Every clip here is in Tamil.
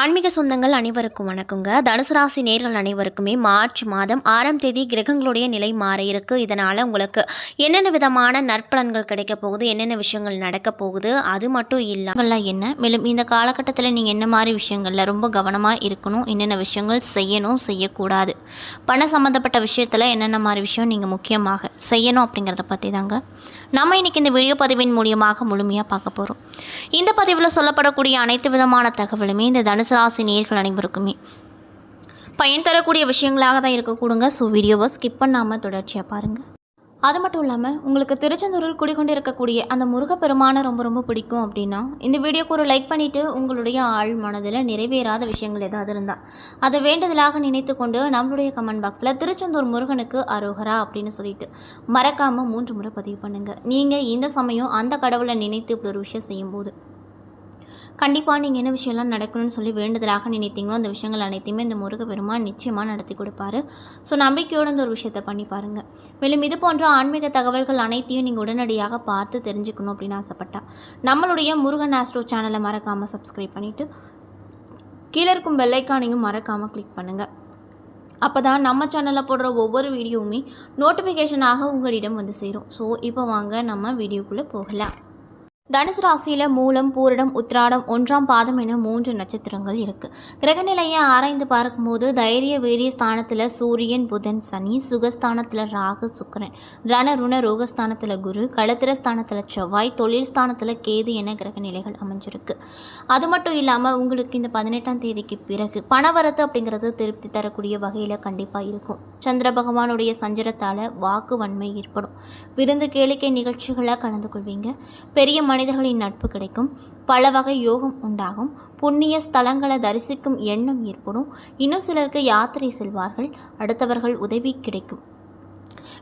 ஆன்மீக சொந்தங்கள் அனைவருக்கும் வணக்கங்க. தனுசு ராசி நேர்கள் அனைவருக்குமே மார்ச் மாதம் ஆறாம் தேதி கிரகங்களுடைய நிலை மாற இருக்கு. இதனால் உங்களுக்கு என்னென்ன விதமான நற்பலன்கள் கிடைக்க போகுது? என்னென்ன விஷயங்கள் நடக்க போகுது? அது மட்டும் இல்லாமல் என்ன? மேலும் இந்த காலகட்டத்தில் நீங்கள் என்ன மாதிரி விஷயங்களில் ரொம்ப கவனமாக இருக்கணும்? என்னென்ன விஷயங்கள் செய்யணும்? செய்யக்கூடாது. பண சம்மந்தப்பட்ட விஷயத்தில் என்னென்ன மாதிரி விஷயம் நீங்கள் முக்கியமாக செய்யணும் அப்படிங்கிறத பற்றி தாங்க. நம்ம இன்றைக்கி இந்த வீடியோ பதிவின் மூலியமாக முழுமையாக பார்க்க போகிறோம் இந்த பதிவில் சொல்லப்படக்கூடிய அனைத்து விதமான தகவலுமே இந்த தனுசு ராசி நேர்கள் அனைவருக்குமே. பயன் தரக்கூடிய விஷயங்களாக தான் இருக்கக்கூடுங்க. ஸோ வீடியோவை ஸ்கிப் பண்ணாமல் தொடர்ச்சியாக பாருங்கள் அது மட்டும் இல்லாமல் உங்களுக்கு திருச்செந்தூரில் குடிக்கொண்டு இருக்கக்கூடிய அந்த முருகப்பெருமானை ரொம்ப ரொம்ப பிடிக்கும் அப்படின்னா இந்த வீடியோக்கு ஒரு லைக் பண்ணிவிட்டு உங்களுடைய ஆழ் மனதில் நிறைவேறாத விஷயங்கள் ஏதாவது இருந்தால் அதை வேண்டுதலாக நினைத்து கொண்டு நம்மளுடைய கமெண்ட் பாக்ஸில் திருச்செந்தூர் முருகனுக்கு அரோகரா அப்படின்னு சொல்லிட்டு மறக்காமல் மூன்று முறை பதிவு பண்ணுங்கள் நீங்கள் இந்த சமயம் அந்த கடவுளை நினைத்து இப்படி ஒரு விஷயம் செய்யும்போது. கண்டிப்பாக நீங்கள் என்ன விஷயம்லாம் நடக்கணும்னு சொல்லி வேண்டுதலாக நினைத்தீங்களோ அந்த விஷயங்கள் அனைத்தையுமே இந்த முருக பெருமான் நிச்சயமாக நடத்தி கொடுப்பாரு. ஸோ நம்பிக்கையோடு இந்த ஒரு விஷயத்தை பண்ணி பாருங்கள் மேலும் இது போன்ற ஆன்மீக தகவல்கள் அனைத்தையும் நீங்கள் உடனடியாக பார்த்து தெரிஞ்சுக்கணும் அப்படின்னு ஆசைப்பட்டா. நம்மளுடைய முருகன் ஆஸ்ட்ரோ சேனலை மறக்காமல் சப்ஸ்கிரைப் பண்ணிவிட்டு கீழே இருக்கும் பெல்லைக்கானையும் மறக்காமல் கிளிக் பண்ணுங்கள் அப்போ தான் நம்ம சேனலில் போடுற ஒவ்வொரு வீடியோவுமே நோட்டிஃபிகேஷனாக உங்களிடம் வந்து சேரும். ஸோ இப்போ வாங்க நம்ம வீடியோக்குள்ளே போகலாம். தனுசு ராசியில் மூலம் பூரிடம் உத்திராடம் ஒன்றாம் பாதம் என மூன்று நட்சத்திரங்கள் இருக்குது கிரகநிலையை ஆராய்ந்து பார்க்கும்போது தைரிய வீரிய ஸ்தானத்தில் சூரியன் புதன் சனி சுகஸ்தானத்தில் ராகு சுக்கிரன் ரண ருண ரோகஸ்தானத்தில் குரு களத்திர ஸ்தானத்தில் செவ்வாய் தொழில் ஸ்தானத்தில் கேது என கிரகநிலைகள் அமைஞ்சிருக்கு. அது மட்டும் இல்லாமல் உங்களுக்கு இந்த பதினெட்டாம் தேதிக்கு பிறகு பணவரத்து அப்படிங்கிறது திருப்தி தரக்கூடிய வகையில் கண்டிப்பாக இருக்கும். சந்திர பகவானுடைய சஞ்சரத்தால் வாக்கு வன்மை ஏற்படும். விருந்து கேளிக்கை நிகழ்ச்சிகளை கலந்து கொள்வீங்க. பெரிய மனிதர்களின் நட்பு கிடைக்கும். பல வகை யோகம் உண்டாகும். புண்ணிய ஸ்தலங்களை தரிசிக்கும் எண்ணம் ஏற்படும். இன்னும் சிலருக்கு யாத்திரை செல்வார்கள். அடுத்தவர்கள் உதவி கிடைக்கும்.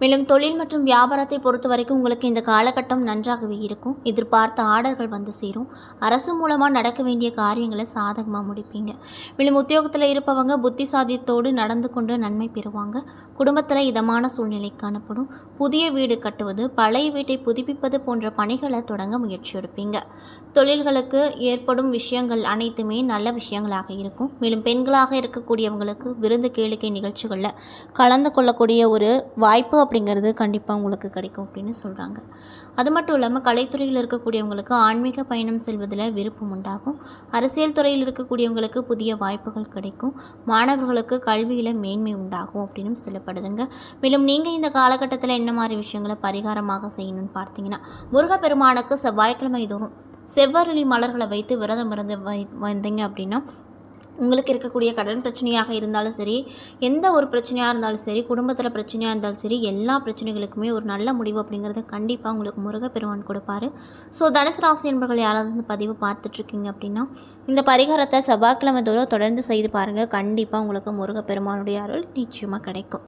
மேலும் தொழில் மற்றும் வியாபாரத்தை பொறுத்த வரைக்கும் உங்களுக்கு இந்த காலகட்டம் நன்றாகவே இருக்கும். எதிர்பார்த்த ஆர்டர்கள் வந்து சேரும். அரசு மூலமாக நடக்க வேண்டிய காரியங்களை சாதகமாக முடிப்பீங்க. மேலும் உத்தியோகத்தில் இருப்பவங்க புத்தி சாதியத்தோடு நடந்து கொண்டு நன்மை பெறுவாங்க. குடும்பத்தில் இதமான சூழ்நிலை காணப்படும். புதிய வீடு கட்டுவது பழைய வீட்டை புதுப்பிப்பது போன்ற பணிகளை தொடங்க முயற்சி எடுப்பீங்க. தொழில்களுக்கு ஏற்படும் விஷயங்கள் அனைத்துமே நல்ல விஷயங்களாக இருக்கும். மேலும் பெண்களாக இருக்கக்கூடியவங்களுக்கு விருந்து கேளிக்கை நிகழ்ச்சிகளில் கலந்து கொள்ளக்கூடிய ஒரு வாய்ப்பு அப்படிங்கிறது கண்டிப்பாக உங்களுக்கு கிடைக்கும் அப்படின்னு சொல்கிறாங்க அது மட்டும் இல்லாமல் கலைத்துறையில் இருக்கக்கூடியவங்களுக்கு ஆன்மீக பயணம் செல்வதில் விருப்பம் உண்டாகும். அரசியல் துறையில் இருக்கக்கூடியவங்களுக்கு புதிய வாய்ப்புகள் கிடைக்கும். மாணவர்களுக்கு கல்வியில் மேன்மை உண்டாகும் அப்படின்னு சொல்லப்படுதுங்க. மேலும் நீங்கள் இந்த காலகட்டத்தில் என்ன மாதிரி விஷயங்களை பரிகாரமாக செய்யணும்னு பார்த்தீங்கன்னா முருகப்பெருமானுக்கு செவ்வாய்க்கிழமை தோறும் செவ்வரளி மலர்களை வைத்து விரதம் இருந்து வை வந்தீங்க அப்படின்னா உங்களுக்கு இருக்கக்கூடிய கடன் பிரச்சனையாக இருந்தாலும் சரி எந்த ஒரு பிரச்சனையாக இருந்தாலும் சரி குடும்பத்தில் பிரச்சனையாக இருந்தாலும் சரி எல்லா பிரச்சனைகளுக்குமே ஒரு நல்ல முடிவு அப்படிங்கிறத கண்டிப்பாக உங்களுக்கு முருகப்பெருமான் கொடுப்பாரு. ஸோ தனுசு ராசி என்பவர்கள் யாராவது வந்து பதிவு பார்த்துட்ருக்கீங்க அப்படின்னா இந்த பரிகாரத்தை செவ்வாய்க்கிழமை தோறும் தொடர்ந்து செய்து பாருங்கள் கண்டிப்பாக உங்களுக்கு முருகப்பெருமானுடைய அருள் நிச்சயமாக கிடைக்கும்.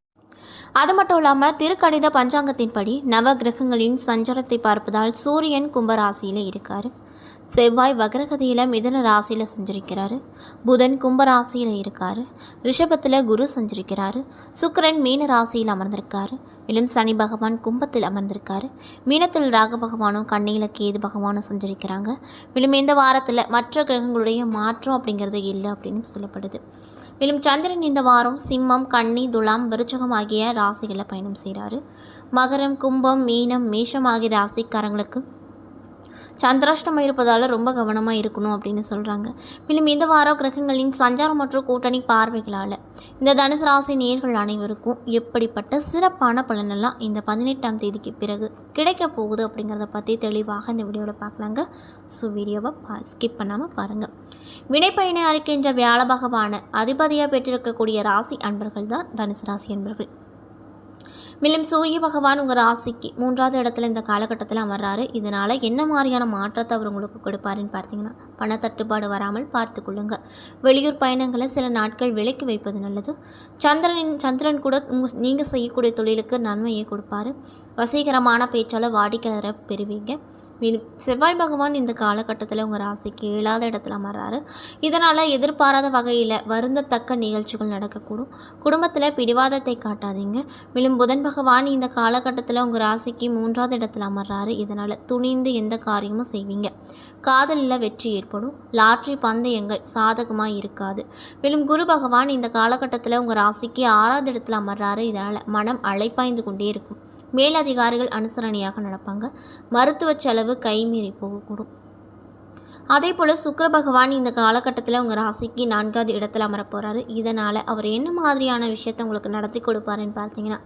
அது மட்டும் இல்லாமல் திருக்கணித பஞ்சாங்கத்தின்படி நவ கிரகங்களின் சஞ்சாரத்தை பார்ப்பதால் சூரியன் கும்பராசியில் இருக்கார். செவ்வாய் வக்ரகதியில் மிதன ராசியில் சஞ்சரிக்கிறாரு. புதன் கும்பராசியில் இருக்கார். ரிஷபத்தில் குரு சஞ்சரிக்கிறாரு. சுக்கரன் மீன ராசியில் அமர்ந்திருக்காரு. மேலும் சனி பகவான் கும்பத்தில் அமர்ந்திருக்காரு. மீனத்தில் ராக பகவானும் கண்ணியில் கேது பகவானும் சஞ்சரிக்கிறாங்க. மேலும் இந்த வாரத்தில் மற்ற கிரகங்களுடைய மாற்றம் அப்படிங்கிறது இல்லை அப்படின்னு சொல்லப்படுது. மேலும் சந்திரன் இந்த வாரம் சிம்மம் கன்னி துலாம் விருச்சகம் ஆகிய ராசிகளில் பயணம் செய்கிறாரு மகரம் கும்பம் மீனம் மேஷம் ஆகிய ராசிக்காரங்களுக்கு சந்திராஷ்டமம் இருப்பதால் ரொம்ப கவனமாக இருக்கணும் அப்படின்னு சொல்கிறாங்க மேலும் இந்த வாரம் கிரகங்களின் சஞ்சாரம் மற்றும் கூட்டணி பார்வைகளால் இந்த தனுசு ராசி நேர்கள் அனைவருக்கும் எப்படிப்பட்ட சிறப்பான பலனெல்லாம் இந்த பதினெட்டாம் தேதிக்கு பிறகு கிடைக்க போகுது அப்படிங்கிறத பற்றி தெளிவாக இந்த வீடியோவில் பார்க்கலாங்க. ஸோ வீடியோவை பா ஸ்கிப் பண்ணாமல் பாருங்கள் வினைப்பயனை அறிக்கின்ற வியாழ பகவான அதிபதியாக பெற்றிருக்கக்கூடிய ராசி அன்பர்கள் தான் தனுசு ராசி அன்பர்கள். மேலும் சூரிய பகவான் உங்கள் ராசிக்கு மூன்றாவது இடத்துல இந்த காலகட்டத்தில் அமர்றாரு. இதனால் என்ன மாதிரியான மாற்றத்தை அவர் உங்களுக்கு கொடுப்பாருன்னு பார்த்தீங்கன்னா பணத்தட்டுப்பாடு வராமல் பார்த்து வெளியூர் பயணங்களை சில நாட்கள் விலக்கி வைப்பது நல்லது. சந்திரனின் சந்திரன் கூட உங்கள் நீங்கள் செய்யக்கூடிய தொழிலுக்கு நன்மையை கொடுப்பாரு. வசீகரமான பேச்சால் வாடிக்கையாளரை பெறுவீங்க. செவ்வாய் பகவான் இந்த காலகட்டத்தில் உங்கள் ராசிக்கு ஏழாத இடத்துல அமர்றாரு. இதனால் எதிர்பாராத வகையில் வருந்தத்தக்க நிகழ்ச்சிகள் நடக்கக்கூடும். குடும்பத்தில் பிடிவாதத்தை காட்டாதீங்க. மேலும் புதன் பகவான் இந்த காலகட்டத்தில் உங்கள் ராசிக்கு மூன்றாவது இடத்துல அமர்றாரு. இதனால் துணிந்து எந்த காரியமும் செய்வீங்க. காதலில் வெற்றி ஏற்படும். லாட்ரி பந்தயங்கள் சாதகமாக இருக்காது. மேலும் குரு பகவான் இந்த காலகட்டத்தில் உங்கள் ராசிக்கு ஆறாவது இடத்துல அமர்றாரு. இதனால் மனம் அலைப்பாய்ந்து கொண்டே இருக்கும். மேலதிகாரிகள் அனுசரணையாக நடப்பாங்க. மருத்துவ செலவு கைமீறி போகக்கூடும். அதே போல் சுக்கர பகவான் இந்த காலகட்டத்தில் உங்கள் ராசிக்கு நான்காவது இடத்துல அமரப் போகிறாரு இதனால் அவர் என்ன மாதிரியான விஷயத்தை உங்களுக்கு நடத்தி கொடுப்பாருன்னு பார்த்தீங்கன்னா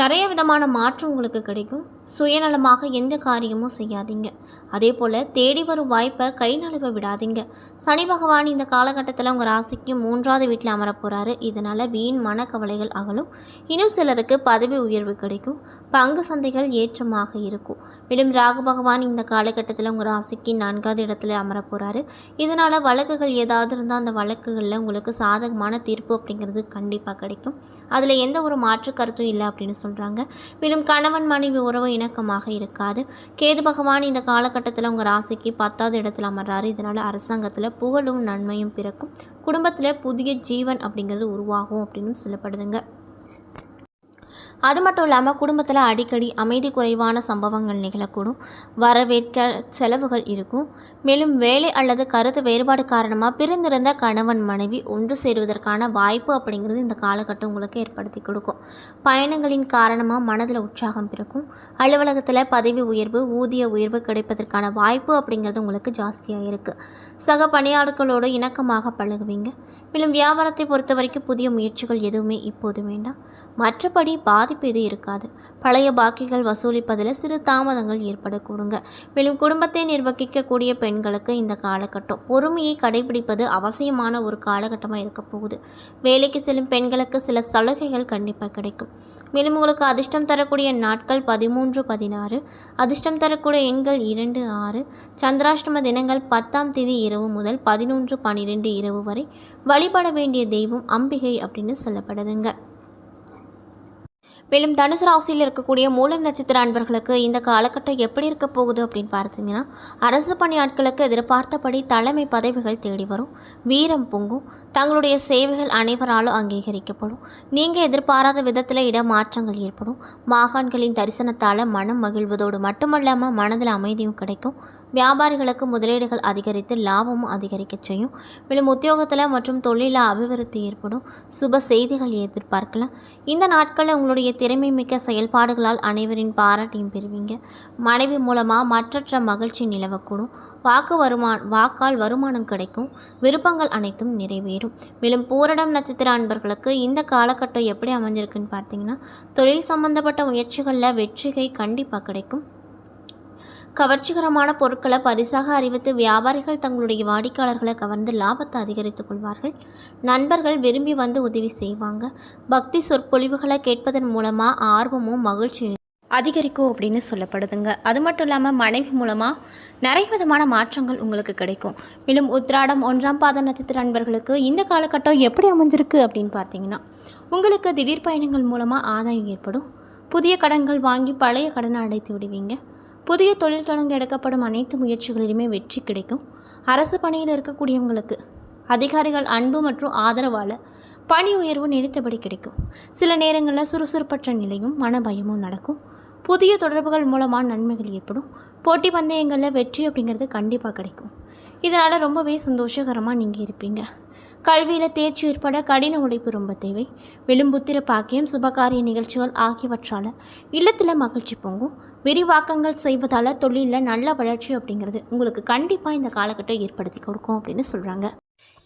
நிறைய விதமான மாற்றம் உங்களுக்கு கிடைக்கும். சுயநலமாக எந்த காரியமும் செய்யாதீங்க. அதே போல் தேடி வரும் வாய்ப்பை கை நழுவ விடாதீங்க. சனி பகவான் இந்த காலகட்டத்தில் உங்கள் ராசிக்கு மூன்றாவது வீட்டில் அமரப்போகிறாரு இதனால் வீண் மனக்கவலைகள் அகலும். இன்னும் சிலருக்கு பதவி உயர்வு கிடைக்கும். பங்கு சந்தைகள் ஏற்றமாக இருக்கும். மேலும் ராகு பகவான் இந்த காலகட்டத்தில் உங்கள் ராசிக்கு நான்காவது இடத்துல அமரப் போகிறாரு இதனால் வழக்குகள் ஏதாவது இருந்தால் அந்த வழக்குகளில் உங்களுக்கு சாதகமான தீர்ப்பு அப்படிங்கிறது கண்டிப்பாக கிடைக்கும். அதில் எந்த ஒரு மாற்று கருத்தும் இல்லை அப்படின்னு சொல்கிறாங்க மேலும் கணவன் மனைவி உறவு இணக்கமாக இருக்காது. கேது பகவான் இந்த காலகட்டத்தில் உங்கள் ராசிக்கு பத்தாவது இடத்துல அமர்றாரு. இதனால் அரசாங்கத்தில் புகழும் நன்மையும் பிறக்கும். குடும்பத்தில் புதிய ஜீவன் அப்படிங்கிறது உருவாகும் அப்படின்னு சொல்லப்படுதுங்க. அது மட்டும் இல்லாமல் குடும்பத்தில் அடிக்கடி அமைதி குறைவான சம்பவங்கள் நிகழக்கூடும். வரவேற்க செலவுகள் இருக்கும். மேலும் வேலை அல்லது கருத்து வேறுபாடு காரணமாக பிரிந்திருந்த கணவன் மனைவி ஒன்று சேருவதற்கான வாய்ப்பு அப்படிங்கிறது இந்த காலகட்டம் உங்களுக்கு ஏற்படுத்தி கொடுக்கும். பயணங்களின் காரணமாக மனதில் உற்சாகம் பிறக்கும். அலுவலகத்தில் பதவி உயர்வு ஊதிய உயர்வு கிடைப்பதற்கான வாய்ப்பு அப்படிங்கிறது உங்களுக்கு ஜாஸ்தியாக இருக்குது சக பணியாளர்களோடு இணக்கமாக பழகுவீங்க. மேலும் வியாபாரத்தை பொறுத்த வரைக்கும் புதிய முயற்சிகள் எதுவுமே இப்போது வேண்டாம். மற்றபடி பாதிப்பு எதுவும் இருக்காது. பழைய பாக்கிகள் வசூலிப்பதில் சிறு தாமதங்கள் ஏற்படக்கூடுங்க. மேலும் குடும்பத்தை நிர்வகிக்கக்கூடிய பெண்களுக்கு இந்த காலகட்டம் பொறுமையை கடைபிடிப்பது அவசியமான ஒரு காலகட்டமாக இருக்க போகுது. வேலைக்கு செல்லும் பெண்களுக்கு சில சலுகைகள் கண்டிப்பாக கிடைக்கும். மேலும் உங்களுக்கு அதிர்ஷ்டம் தரக்கூடிய நாட்கள் பதிமூன்று பதினாறு. அதிர்ஷ்டம் தரக்கூடிய எண்கள் இரண்டு ஆறு. சந்திராஷ்டம தினங்கள் பத்தாம் தேதி இரவு முதல் பதினொன்று பன்னிரெண்டு இரவு வரை வழிபட வேண்டிய தெய்வம் அம்பிகை அப்படின்னு சொல்லப்படுதுங்க. மேலும் தனுசு ராசியில் இருக்கக்கூடிய மூலம் நட்சத்திர அன்பர்களுக்கு இந்த காலகட்டம் எப்படி இருக்க போகுது அப்படின்னு பார்த்தீங்கன்னா அரசு பணியாட்களுக்கு எதிர்பார்த்தபடி தலைமை பதவிகள் தேடி வரும். வீரம் பொங்கும். தங்களுடைய சேவைகள் அனைவராலும் அங்கீகரிக்கப்படும். நீங்கள் எதிர்பாராத விதத்தில் இடமாற்றங்கள் ஏற்படும். மாகாண்களின் தரிசனத்தால் மனம் மகிழ்வதோடு மட்டுமல்லாமல் மனதில் அமைதியும் கிடைக்கும். வியாபாரிகளுக்கு முதலீடுகள் அதிகரித்து லாபமும் அதிகரிக்க செய்யும். மேலும் உத்தியோகத்தில் மற்றும் தொழிலில் அபிவிருத்தி ஏற்படும். சுப செய்திகள் எதிர்பார்க்கலாம். இந்த நாட்களில் உங்களுடைய திறமை மிக்க செயல்பாடுகளால் அனைவரின் பாராட்டியும் பெறுவீங்க. மனைவி மூலமாக மற்றற்ற மகிழ்ச்சி நிலவக்கூடும். வாக்கு வருமா வாக்கால் வருமானம் கிடைக்கும். விருப்பங்கள் அனைத்தும் நிறைவேறும். மேலும் பூரடம் நட்சத்திர அன்பர்களுக்கு இந்த காலகட்டம் எப்படி அமைஞ்சிருக்குன்னு பார்த்தீங்கன்னா தொழில் சம்பந்தப்பட்ட முயற்சிகளில் வெற்றிகை கண்டிப்பாக கிடைக்கும். கவர்ச்சிகரமான பொருட்களை பரிசாக அறிவித்து வியாபாரிகள் தங்களுடைய வாடிக்கையாளர்களை கவர்ந்து லாபத்தை அதிகரித்துக் கொள்வார்கள். நண்பர்கள் விரும்பி வந்து உதவி செய்வாங்க. பக்தி சொற்பொழிவுகளை கேட்பதன் மூலமாக ஆர்வமும் மகிழ்ச்சியும் அதிகரிக்கும் அப்படின்னு சொல்லப்படுதுங்க. அது மட்டும் இல்லாமல் மனைவி மூலமாக நிறைய விதமான மாற்றங்கள் உங்களுக்கு கிடைக்கும். மேலும் உத்ராடம் ஒன்றாம் பாத நட்சத்திர நண்பர்களுக்கு இந்த காலகட்டம் எப்படி அமைஞ்சிருக்கு அப்படின்னு பார்த்தீங்கன்னா உங்களுக்கு திடீர் பயணங்கள் மூலமாக ஆதாயம் ஏற்படும். புதிய கடன்கள் வாங்கி பழைய கடனை அடைத்து விடுவீங்க. புதிய தொழில் தொடங்க எடுக்கப்படும் அனைத்து முயற்சிகளிலுமே வெற்றி கிடைக்கும். அரசு பணியில் இருக்கக்கூடியவங்களுக்கு அதிகாரிகள் அன்பு மற்றும் ஆதரவால் பணி உயர்வு நினைத்தபடி கிடைக்கும். சில நேரங்களில் சுறுசுறுப்பற்ற நிலையும் மனபயமும் நடக்கும். புதிய தொடர்புகள் மூலமாக நன்மைகள் ஏற்படும். போட்டி பந்தயங்களில் வெற்றி அப்படிங்கிறது கண்டிப்பாக கிடைக்கும். இதனால் ரொம்பவே சந்தோஷகரமாக நீங்கள் இருப்பீங்க. கல்வியில் தேர்ச்சி ஏற்பட கடின உழைப்பு ரொம்ப தேவை. விழும்புத்திர பாக்கியம் சுபகாரிய நிகழ்ச்சிகள் ஆகியவற்றால் இல்லத்தில் மகிழ்ச்சி பொங்கும். விரிவாக்கங்கள் செய்வதால் தொழிலில் நல்ல வளர்ச்சி அப்படிங்கிறது உங்களுக்கு கண்டிப்பாக இந்த காலகட்டம் ஏற்படுத்தி கொடுக்கும் அப்படின்னு சொல்கிறாங்க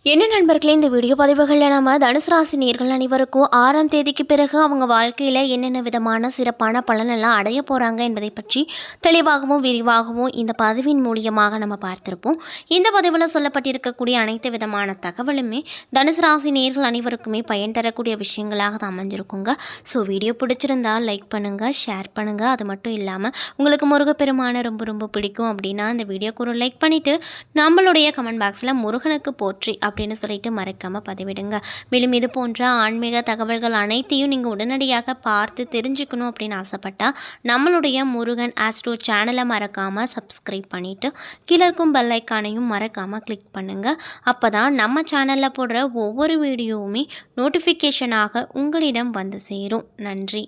என்ன நண்பர்களே இந்த வீடியோ பதிவுகளில் நம்ம தனுசு ராசி நேர்கள் அனைவருக்கும் ஆறாம் தேதிக்கு பிறகு அவங்க வாழ்க்கையில் என்னென்ன விதமான சிறப்பான பலனெல்லாம் அடைய போகிறாங்க என்பதை பற்றி தெளிவாகவும் விரிவாகவும் இந்த பதிவின் மூலியமாக நம்ம பார்த்துருப்போம். இந்த பதிவில் சொல்லப்பட்டிருக்கக்கூடிய அனைத்து விதமான தகவலுமே தனுசு ராசி நேர்கள் அனைவருக்குமே பயன் தரக்கூடிய விஷயங்களாக தான் அமைஞ்சிருக்குங்க. ஸோ வீடியோ பிடிச்சிருந்தா லைக் பண்ணுங்கள் ஷேர் பண்ணுங்கள் அது மட்டும் இல்லாமல் உங்களுக்கு முருகப்பெருமானை ரொம்ப ரொம்ப பிடிக்கும் அப்படின்னா இந்த வீடியோக்கு ஒரு லைக் பண்ணிவிட்டு நம்மளுடைய கமெண்ட் பாக்ஸில் முருகனுக்கு போற்றி போற்றி அப்படின்னு சொல்லிட்டு மறக்காமல் பதிவிடுங்க. மேலும் இது போன்ற ஆன்மீக தகவல்கள் அனைத்தையும் நீங்கள் உடனடியாக பார்த்து தெரிஞ்சுக்கணும் அப்படின்னு ஆசைப்பட்டால் நம்மளுடைய முருகன் ஆஸ்ட்ரோ சேனலை மறக்காமல் சப்ஸ்கிரைப் பண்ணிவிட்டு கீழே இருக்கும் பெல்லைக்கானையும் மறக்காமல் கிளிக் பண்ணுங்கள் அப்போ தான் நம்ம சேனலில் போடுற ஒவ்வொரு வீடியோவுமே நோட்டிஃபிகேஷனாக உங்களிடம் வந்து சேரும். நன்றி.